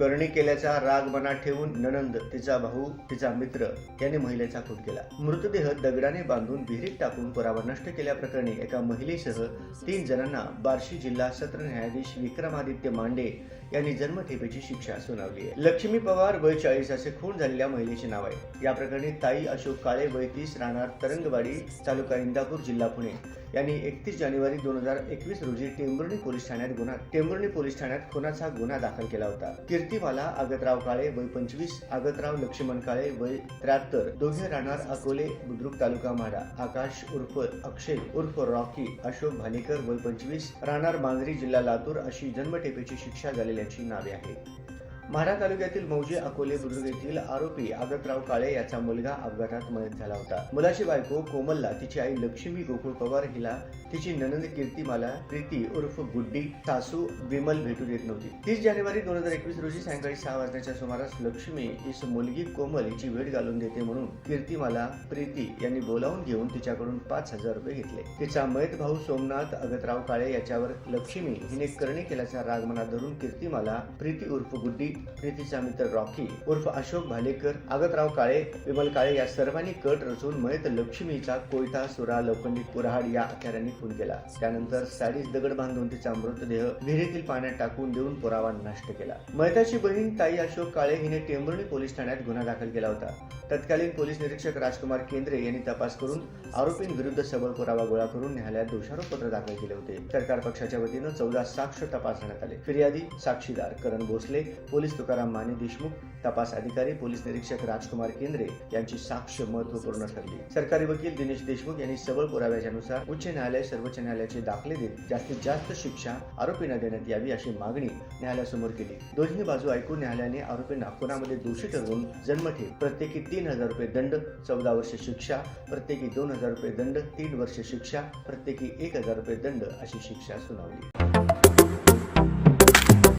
करणी केल्याचा राग मनात ठेवून ननंद तिचा भाऊ तिचा मित्र यांनी महिलेचा खून केला. मृतदेह दगडाने बांधून विहिरीत टाकून पुरावा नष्ट केल्याप्रकरणी एका महिलेसह तीन जणांना बार्शी जिल्हा सत्र न्यायाधीश विक्रमादित्य मांडे यांनी जन्मठेपेची शिक्षा सुनावली आहे. लक्ष्मी पवार वय चाळीस असे खून झालेल्या महिलेचे नाव आहे. या प्रकरणी ताई अशोक काळे वय तीस राहणार तरंगवाडी तालुका इंदापूर जिल्हा पुणे. यांनी एकतीस जानेवारी दोन हजार एकवीस रोजी टेंभुर्णी पोलीस ठाण्यात गुन्हा टेंभुर्णी पोलीस ठाण्यात खुनाचा गुन्हा दाखल केला होता. कीर्तीवाला आगतराव काळे वय पंचवीस आगतराव लक्ष्मण काळे वय त्र्याहत्तर दोघे राहणार अकोले बुद्रुक तालुका माडा आकाश उर्फ अक्षय उर्फ रॉकी अशोक भालेकर वय पंचवीस राहणार मांजरी जिल्हा लातूर अशी जन्मठेपेची शिक्षा झालेल्याची नावे आहेत. माढा तालुक्यातील मौजे अकोले बुद्रुक येथील आरोपी आगतराव काळे याचा मुलगा अपघातात मयत झाला होता. मुलाची बायको कोमलला तिची आई लक्ष्मी गोकुळ पवार हिला तिची ननंद कीर्तिमाला प्रीती उर्फ गुड्डी सासू विमल भेटू देत नव्हती. तीस जानेवारी दोन हजार एकवीस रोजी सायंकाळी सहा वाजण्याच्या सुमारास लक्ष्मी इस मुलगी कोमल हिची भेट घालून देते म्हणून कीर्तिमाला प्रीती यांनी बोलावून घेऊन तिच्याकडून पाच हजार रुपये घेतले. तिचा मयत भाऊ सोमनाथ अगतराव काळे याच्यावर लक्ष्मी हिने करणी केल्याचा राग मनात धरून कीर्तिमाला प्रीती उर्फ गुड्डी प्रीतीचा मित्र रॉकी उर्फ अशोक भालेकर आगतराव काळे विमल काळे या सर्वांनी कट रचून मयत लक्ष्मीचा कोयता सुरा लोखंडी कुऱ्हाड या हत्यारांनी खून केला. त्यानंतर साडीस दगड बांधून तिचा मृतदेह विहिरीतील पाण्यात टाकून देऊन पुरावा नष्ट केला. मयताची बहीण ताई अशोक काळे हिने टेंभुर्णी पोलीस ठाण्यात गुन्हा दाखल केला होता. तत्कालीन पोलीस निरीक्षक राजकुमार केंद्रे यांनी तपास करून आरोपींविरुद्ध सबळ पुरावा गोळा करून न्यायालयात दोषारोपपत्र दाखल केले होते. सरकार पक्षाच्या वतीनं चौदा साक्ष तपासण्यात आले. फिर्यादी साक्षीदार करण भोसले पोलीस पोलीस तुकाराम माने देशमुख तपास अधिकारी पोलीस निरीक्षक राजकुमार केंद्रे यांची साक्ष महत्त्वपूर्ण ठरली. सरकारी वकील दिनेश देशमुख यांनी सबळ पुराव्याच्यानुसार उच्च न्यायालय सर्वोच्च न्यायालयाचे दाखले देत जास्तीत जास्त शिक्षा आरोपींना देण्यात यावी अशी मागणी न्यायालयासमोर केली. दोन्ही बाजू ऐकून न्यायालयाने आरोपींना खुनामध्ये दोषी ठरवून जन्मठेप प्रत्येकी तीन हजार रुपये दंड चौदा वर्ष शिक्षा प्रत्येकी दोन हजार रुपये दंड तीन वर्ष शिक्षा प्रत्येकी एक हजार रुपये दंड अशी शिक्षा सुनावली.